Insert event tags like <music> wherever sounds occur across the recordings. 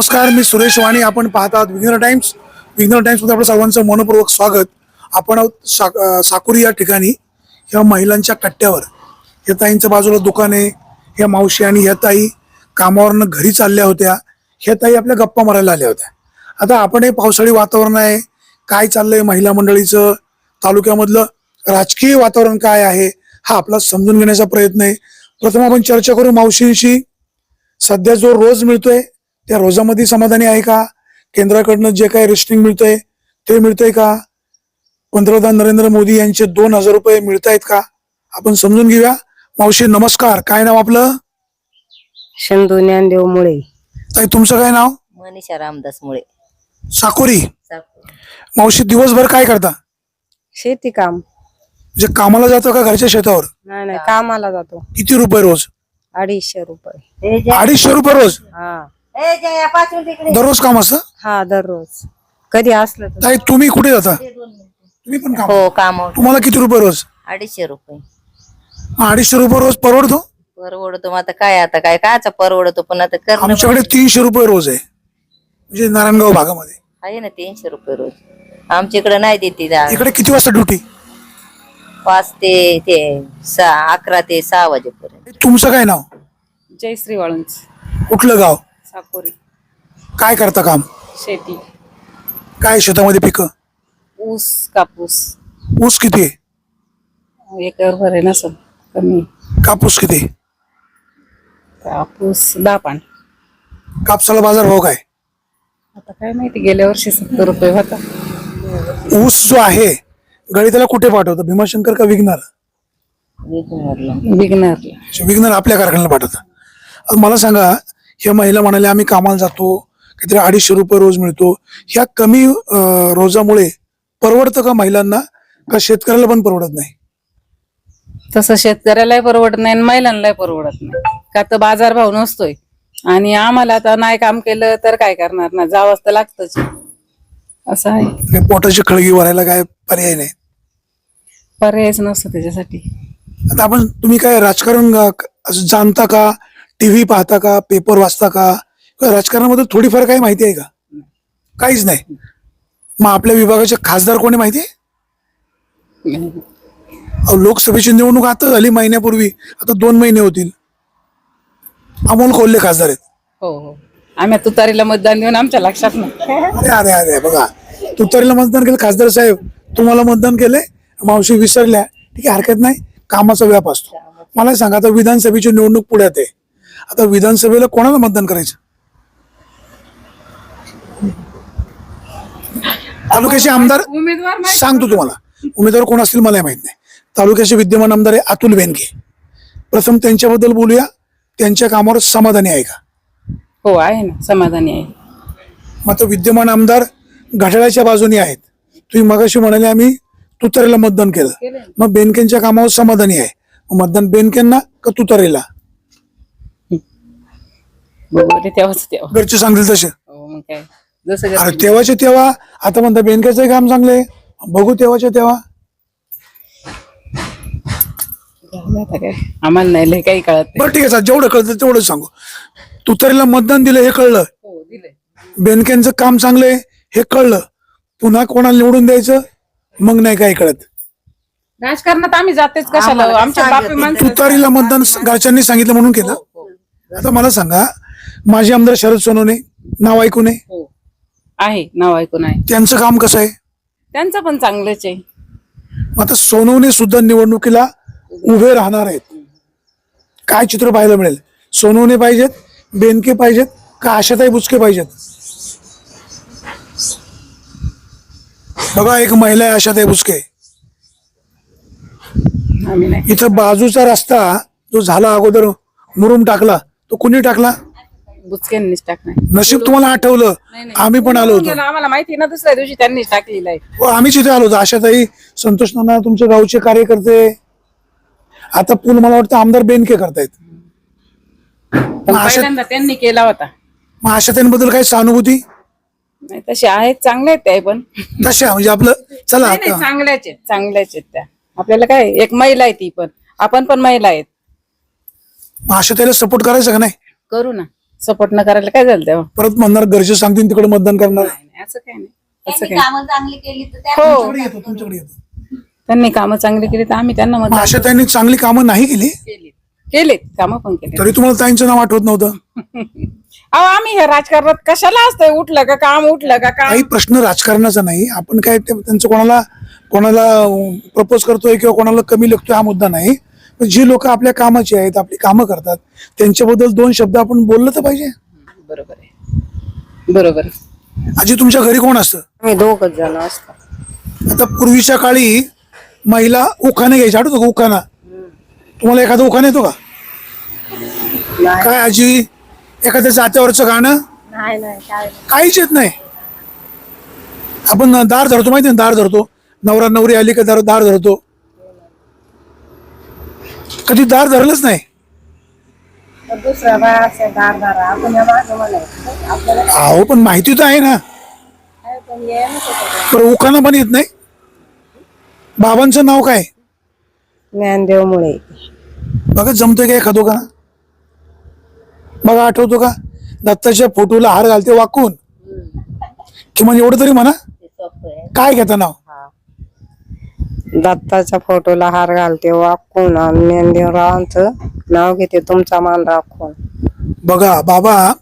नमस्कार मी सुरेश वाणी. आपण पाहत आहात विघ्नर टाइम्स विघ्नर टाइम्समध्ये आपलं सर्वांचं मनपूर्वक स्वागत. आपण आहोत सा साकुरी या ठिकाणी या महिलांच्या कट्ट्यावर. या ताईंच्या बाजूला दुकान आहे. ह्या मावशी आणि ह्या ताई कामावरनं घरी चालल्या होत्या. ह्या ताई आपल्या गप्पा मारायला आल्या होत्या. आता आपण हे पावसाळी वातावरण आहे. काय चाललंय महिला मंडळीचं? तालुक्यामधलं राजकीय वातावरण काय आहे? हा आपला समजून घेण्याचा प्रयत्न आहे. प्रथम आपण चर्चा करू मावशींशी. सध्या जो रोज मिळतोय त्या रोजामध्ये समाधानी आहे का? केंद्राकडनं जे काही रेस्टिंग मिळतंय ते मिळतंय का? पंतप्रधान नरेंद्र मोदी यांचे दोन हजार रुपये मिळत आहेत का? आपण समजून घेऊया. मावशी नमस्कार. काय नाव आपलं? शंभू ज्ञानदेव मुळे. ताई तुमचं काय नाव? मनीषा रामदास मुळे. साकोरी. मावशी दिवसभर काय करता? शेती काम. म्हणजे कामाला जातो का घरच्या शेतावर? नाही नाही कामाला जातो. किती रुपये रोज? अडीचशे रुपये. अडीचशे रुपये रोज? हा. दररोज काम असतं हा दररोज. कधी असलं तर. ताई तुम्ही कुठे जाता? तुम्ही पण काम हो काम तुम्हाला किती रुपये रोज? अडीचशे रुपये. अडीचशे रुपये रोज परवडतो? परवडतो मग आता काय आता काय काचा परवडतो पण आता करणं आमच्याकडे तीनशे रुपये रोज आहे. म्हणजे नारायणगाव भागामध्ये. आहे ना तीनशे रुपये रोज. आमच्या इकडे नाही देते इकडे किती वाजता ड्युटी? पाच ते ते सहा अकरा ते सहा वाजेपर्यंत. तुमचं काय नाव? जयश्री वाळूंच कुठलं गाव? साकोरी. काय करता काम? शेती. काय शेतामध्ये पिकं? ऊस कापूस. ऊस किती? आहे एकर भर आहे नसल कमी. कापूस किती? आहे? कापूस दहा पान. कापसाला बाजार भाव काय? आता काय माहिती गेल्या वर्षी सत्तर रुपये होता. ऊस जो आहे गळी त्याला कुठे पाठवतं? भीमाशंकर का विघ्नार? अच्छा, विघ्नार आपल्या कारखान्याला पाठवतं. आता मला सांगा ह्या महिला म्हणाल्या आम्ही कामाला जातो काहीतरी अडीचशे रुपये रोज मिळतो. ह्या कमी रोजामुळे परवडतं का महिलांना? का शेतकऱ्याला पण परवडत नाही? तसं शेतकऱ्यालाही परवडत नाही आणि महिलांनाही परवडत नाही. का तर बाजारभाव नसतोय. आणि आम्हाला आता नाही काम केलं तर काय करणार ना? जावंच तर लागतच. असं आहे. पोटाची खळगी भरायला काय पर्याय नाही? पर्यायच नसतो त्याच्यासाठी. आता आपण तुम्ही काय राजकारण अं, असं जाणता का? टीव्ही पाहता का पेपर वाचता का? किंवा राजकारणामध्ये थोडीफार काही माहिती आहे का? काहीच नाही. मग आपल्या विभागाचे खासदार कोणी माहिती आहे? लोकसभेची निवडणूक आता झाली महिन्यापूर्वी. आता दोन महिने होतील. अमोल कोल्हे खासदार आहेत. हो हो. आम्ही तुतारीला मतदान देऊन आमच्या लक्षात नाही. अरे अरे अरे बघा. तुतारीला मतदान केलं खासदार साहेब. तुम्हाला मतदान केलंय? मावशी विसरल्या. ठीक आहे हरकत नाही. कामाचा व्याप असतो. मला सांगा आता विधानसभेची निवडणूक पुढ्यात आहे. आता विधानसभेला कोणाला मतदान करायचं? तालुक्याचे आमदार उमेदवार सांगतो तुम्हाला. उमेदवार कोण असतील मला माहीत नाही. तालुक्याचे विद्यमान आमदार आहे अतुल बेनके प्रथम त्यांच्याबद्दल बोलूया. त्यांच्या कामावर समाधानी आहे का? हो आहे ना. समाधानी आहे. मग आता विद्यमान आमदार घड्याळाच्या बाजूने आहेत. तुम्ही मगाशी म्हणाले आम्ही तुतारीला मतदान केलं. मग बेनकेंच्या कामावर समाधानी आहे. मतदान बेनकेंना का तुतारीला? बघू ते तेव्हाच तेव्हा. घरचे सांगतील तसे. हो मग काय? जसं अरे तेव्हाचे तेव्हा आता म्हणता बेनकेचं काम चांगले बघू तेव्हाचे तेव्हा. झालं आता काय. आम्हाला नाही लय काही कळत नाही. बरं ठीक आहे चालेल. जेवढं कळतं तेवढं सांगू. तुतारीला मतदान दिलं हे कळलं. हो दिलंय. बेनकेंचं काम चांगलं आहे हे कळलं. पुन्हा कोणाला निवडून द्यायचं मग नाही काही कळत. राजकारणात आम्ही जातेच कशाला? आमच्या बापी माणसं तुतारीला मतदान घरच्यांनी सांगितलं म्हणून केलं. आता मला सांगा माजी आमदार शरद सोनवणे नाव ऐकू नये. हो. आहे नाव ऐकून आहे. त्यांचं काम कसं आहे? त्यांचं पण चांगलंच आहे. मग आता सोनवणे सुद्धा निवडणुकीला उभे राहणार आहेत. काय चित्र पाहायला मिळेल? सोनवणे पाहिजेत बेनके पाहिजेत का आशाताई बुचके पाहिजेत? बघा एक महिला आहे आशाताई बुचके. आम्ही नाही. इथं बाजूचा रस्ता जो झाला अगोदर मुरुम टाकला तो कुणी टाकला? बुचक्यांनीच टाकणार नशीब तुम्हाला आठवलं? आम्ही पण आलो होतो. आम्हाला माहिती ना दुसऱ्या दिवशी त्यांनीच टाकलेलं आहे. हो आम्हीच इथे आलो होतो. आशाताई संतोष नाना तुमच्या गावचे कार्यकर्ते. आता पूल मला वाटतं आमदार बेनके करतायत. पण आशा पहिल्यांदा त्यांनी केला होता. मग आशाताईंबद्दल काय सहानुभूती? नाही तसे आहेत चांगले आहेत त्या पण. तशा म्हणजे आपलं चला नाही, नाही, आता. चांगल्याच आहेत चांगल्याच आहेत त्या. आपल्याला काय एक महिला आहे ती पण. आपण पण महिला आहेत. मग आशाताईला सपोर्ट करायचं का नाही? करू ना. सपोर्ट न करायला काय झालं तेव्हा? परत म्हणणार घरचे सांगतील तिकडे मतदान करणार. नाही, नाही, असं काय नाही. असं त्यांनी कामं चांगली केली तर त्या हो. तुमच्याकडे येतो तुमच्याकडे येतो. त्यांनी कामं चांगली केली तर आम्ही त्यांना मत आशा त्यांनी चांगली कामं नाही केली? केली केलेत कामं पण केले तरी तुम्हाला ताईंचं नाव आठवत नव्हतं? <laughs> अहो आम्ही हे राजकारणात कशाला असतंय? उठलं का काम उठलं का काम? काही प्रश्न राजकारणाचा नाही. आपण काय ते- त्यांचं कोणाला कोणाला प्रपोज करतोय किंवा कोणाला कमी लेखतोय हा मुद्दा नाही. जी लोक आपल्या कामाची आहेत आपली कामं करतात त्यांच्याबद्दल दोन शब्द आपण बोललं तर पाहिजे? बरोबर आहे. बरोबर आजी तुमच्या घरी कोण असतं? आम्ही दोघच जण असतो. आता पूर्वीच्या काळी महिला उखाणे घ्यायच्या. आठवतो का उखाणा? तुम्हाला एखादा उखाणा येतो का? काय आजी? एखाद्या जात्यावरचं गाणं? नाही नाही काय काहीच येत नाही. आपण दार धरतो माहिती ना दार धरतो. नवरा नवरी आली का दार दार धरतो. कधी दार धरलंच नाही. दुसऱ्या बाया असे दार दारा आपण या मागं म्हणायचं. आपल्याला अहो पण माहिती तर आहे ना. काय पण ये उखाणा पण येत नाही. बाबांचं नाव काय? ज्ञानदेव मुळे. बघा जमतोय का एखादो का बघा आठवतो का? दत्ताच्या फोटोला हार घालते वाकून. किमान एवढं तरी म्हणा. काय घेता नाव? दत्ताच्या फोटोला हार घालते वाकून आणि ज्ञानदेवरावांचं नाव घेते तुमचा मान राखून बघा बाबा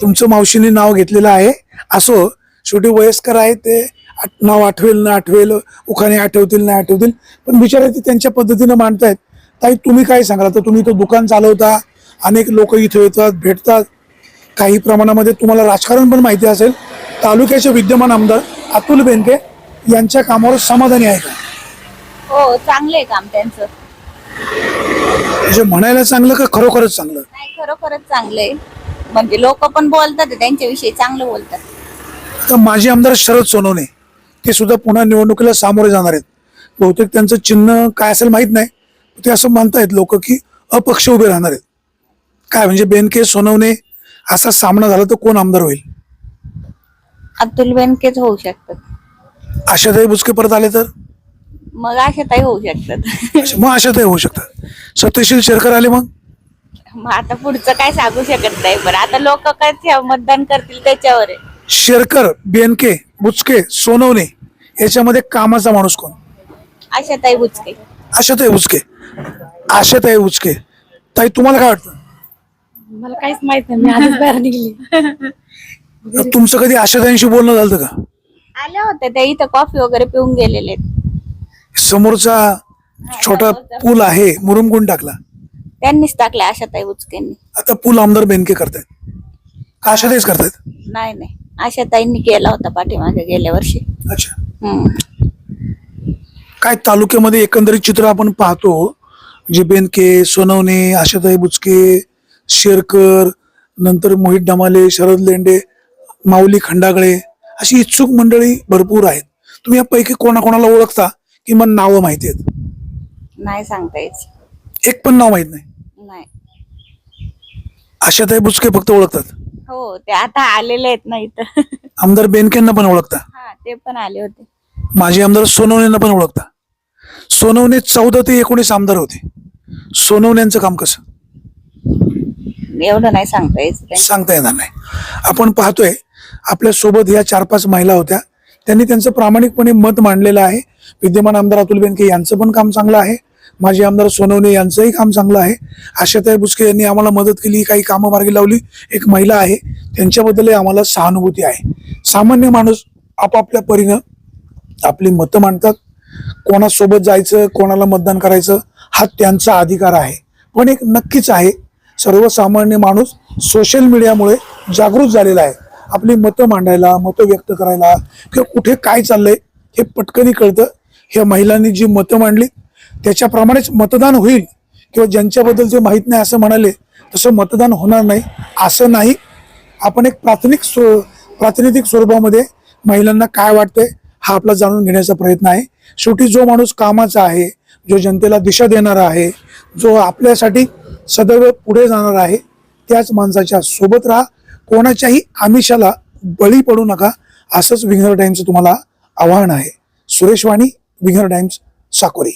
तुमचं मावशीने नाव घेतलेलं आहे. असो शेवटी वयस्कर आहे ते नाव आठवेल ना आठवेल उखाने आठवतील ना आठवतील. पण बिचारे ते त्यांच्या पद्धतीनं मांडतायत. ताई तुम्ही काय सांगाल? तर तुम्ही तो दुकान चालवता अनेक लोक इथं येतात भेटतात. काही प्रमाणामध्ये तुम्हाला राजकारण पण माहिती असेल. तालुक्याचे विद्यमान आमदार अतुल बेनके यांच्या कामावर समाधानी आहे का? हो चांगलं काम त्यांचं. म्हणजे म्हणायला चांगलं का खरोखरच चांगलं? नाही खरोखरच चांगलं आहे. म्हणजे लोक पण बोलतात त्यांच्याविषयी चांगलं बोलतात. तर माजी आमदार शरद सोनवणे ते सुद्धा पुन्हा निवडणुकीला सामोरे जाणार आहेत. बहुतेक त्यांचं चिन्ह काय असेल माहीत नाही. ते असं म्हणतायत लोक की अपक्ष उभे राहणार आहेत. काय म्हणजे बेनके सोनवणे असा सामना झाला तर कोण आमदार होईल? अतुल बेनकेच होऊ शकतात. आशाताई बुचके परत आले तर? मग आशाताई होऊ शकतात. मग आशाताई होऊ शकतात. सत्यशील शेरकर आले मग? मग आता पुढचं काय सांगू शकत नाही बरं आता लोक काय ते मतदान करतील त्याच्यावर आहे. शेरकर बेनके बुचके सोनवणे याच्यामध्ये कामाचा माणूस कोण? आशाताई बुचके. आशाताई बुचके. आशाताई बुचके. ताई तुम्हाला काय वाटतं? मला काहीच माहीत नाही मी आधीच बाहेर निघली. तुमचं कधी आशाताईंशी बोलणं झालं होतं का? आल्या होत्या त्या इथं कॉफी वगैरे पिऊन गेलेले आहेत. समोरचा छोटा पूल आहे मुरुम कोण टाकला? त्यांनीच टाकल्या आशाताई बुचकेंनी आता पूल आमदार बेनके करतायत. का आशाताईच करतायत? नाही नाही. आशाताईंनी केला होता पाठीमागे गेल्या वर्षी. अच्छा. हम्म. काय तालुक्यामध्ये एकंदरीत चित्र आपण पाहतो जे बेनके सोनवणे आशाताई बुचके शेरकर नंतर मोहित डमाले शरद लेंडे माऊली खंडागळे अशी इच्छुक मंडळी भरपूर आहेत. तुम्ही यापैकी कोणाकोणाला ओळखता? किमान नावं माहिती आहेत? नाही सांगता यायचं एक पण नाव माहीत नाही? नाही. आशाताई बुचके फक्त ओळखतात? हो ते आता आलेले आहेत ना इथं. आमदार बेनकेंना पण ओळखता? हा ते पण आले होते. माजी आमदार सोनवणेंना पण ओळखता? सोनवणे चौदा ते एकोणीस आमदार होते. सोनवण्यांचं काम कसं? एवढं नाही सांगता त्यांचं. सांगता येणार नाही. आपण पाहतोय आपल्यासोबत ह्या चार पाच महिला होत्या. त्यांनी त्यांचं प्रामाणिकपणे मत मांडलेलं आहे. विद्यमान आमदार अतुल बेनके यांचं पण काम चांगलं आहे. माजी आमदार सोनवणे यांचंही काम चांगलं आहे. आशाताई बुसके यांनी आम्हाला मदत केली काही कामं मार्गी लावली. एक महिला आहे. त्यांच्याबद्दलही आम्हाला सहानुभूती आहे. सामान्य माणूस आपापल्या परीनं आपली मतं मांडतात. कोणासोबत जायचं कोणाला मतदान करायचं हा त्यांचा अधिकार आहे. पण एक नक्कीच आहे सर्वसामान्य माणूस सोशल मीडियामुळे जागृत झालेला आहे. आपली मतं मांडायला मतं व्यक्त करायला किंवा कुठे काय चाललंय हे पटकनी कळतं. ह्या महिलांनी जी मतं मांडली त्याच्याप्रमाणेच मतदान होईल किंवा ज्यांच्याबद्दल जे माहीत नाही असं म्हणाले तसं मतदान होणार नाही असं नाही. आपण एक प्राथमिक स्व प्रातिनिधिक स्वरूपामध्ये महिलांना काय वाटतंय हा आपला जाणून घेण्याचा प्रयत्न आहे. शेवटी जो माणूस कामाचा आहे जो जनतेला दिशा देणारा आहे जो आपल्यासाठी सदैव पुढे जाणार आहे त्याच माणसाच्या सोबत राहा. कोणाच्याही आमिषाला बळी पडू नका असंच विघ्नर टाइम्स तुम्हाला आव्हान आहे. सुरेश वाणी विघ्नर टाइम्स साकोरी.